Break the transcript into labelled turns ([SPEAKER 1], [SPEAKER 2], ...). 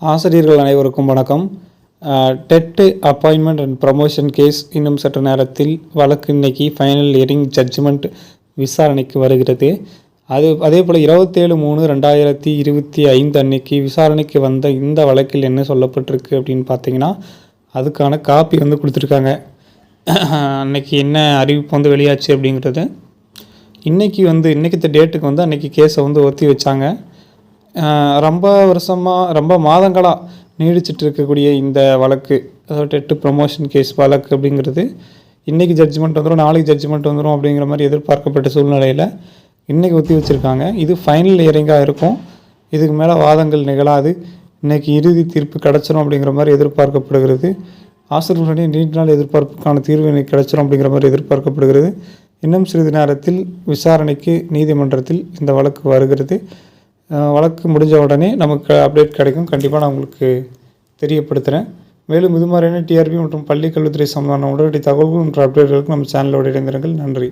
[SPEAKER 1] ஆசிரியர்கள் அனைவருக்கும் வணக்கம். TET appointment and promotion case இன்னும் சற்று நேரத்தில் வழக்கு இன்னைக்கு ஃபைனல் இயரிங் ஜட்ஜ்மெண்ட் விசாரணைக்கு வருகிறது. அது அதே போல் இருபத்தேழு மூணு ரெண்டாயிரத்தி இருபத்தி ஐந்து அன்னைக்கு விசாரணைக்கு வந்த இந்த வழக்கில் என்ன சொல்லப்பட்டிருக்கு அப்படின்னு பார்த்தீங்கன்னா அதுக்கான காப்பி வந்து கொடுத்துருக்காங்க. அன்னைக்கு என்ன அறிவிப்பு வந்து வெளியாச்சு அப்படிங்கிறது. இன்றைக்கி வந்து இன்றைக்கி டேட்டுக்கு வந்து அன்றைக்கி கேஸை வந்து ஒத்தி வச்சாங்க. ரொம்ப வருஷமாக ரொம்ப மாதங்களாக நீடிச்சிட்டு இருக்கக்கூடிய இந்த வழக்கு அதாவது டெட்டு ப்ரமோஷன் கேஸ் வழக்கு அப்படிங்கிறது இன்றைக்கி ஜட்ஜ்மெண்ட் வந்துடும் நாளைக்கு ஜட்ஜ்மெண்ட் வந்துடும் அப்படிங்கிற மாதிரி எதிர்பார்க்கப்பட்ட சூழ்நிலையில் இன்றைக்கி ஒத்தி வச்சுருக்காங்க. இது ஃபைனல் இயரிங்காக இருக்கும். இதுக்கு மேலே வாதங்கள் நிகழாது. இன்றைக்கி இறுதி தீர்ப்பு கிடச்சிரும் அப்படிங்கிற மாதிரி எதிர்பார்க்கப்படுகிறது. ஆசிரியர்களுடைய நீண்ட நாள் எதிர்பார்ப்புக்கான தீர்வு இன்னைக்கு கிடைச்சிரும் அப்படிங்கிற மாதிரி எதிர்பார்க்கப்படுகிறது. இன்னும் சிறிது நேரத்தில் விசாரணைக்கு நீதிமன்றத்தில் இந்த வழக்கு வருகிறது. வழக்கு முடிஞ்ச உடனே நமக்கு அப்டேட் கிடைக்கும். கண்டிப்பாக நான் உங்களுக்கு தெரியப்படுத்துகிறேன் மேலும் இது மாதிரியான டிஆர்பி மற்றும் பள்ளி கல்வித்துறை சம்பந்தமான உடனடி தகவல்கள் மற்றும் அப்டேட்களுக்கு நம்ம சேனலோட இணைந்திருங்கள். நன்றி.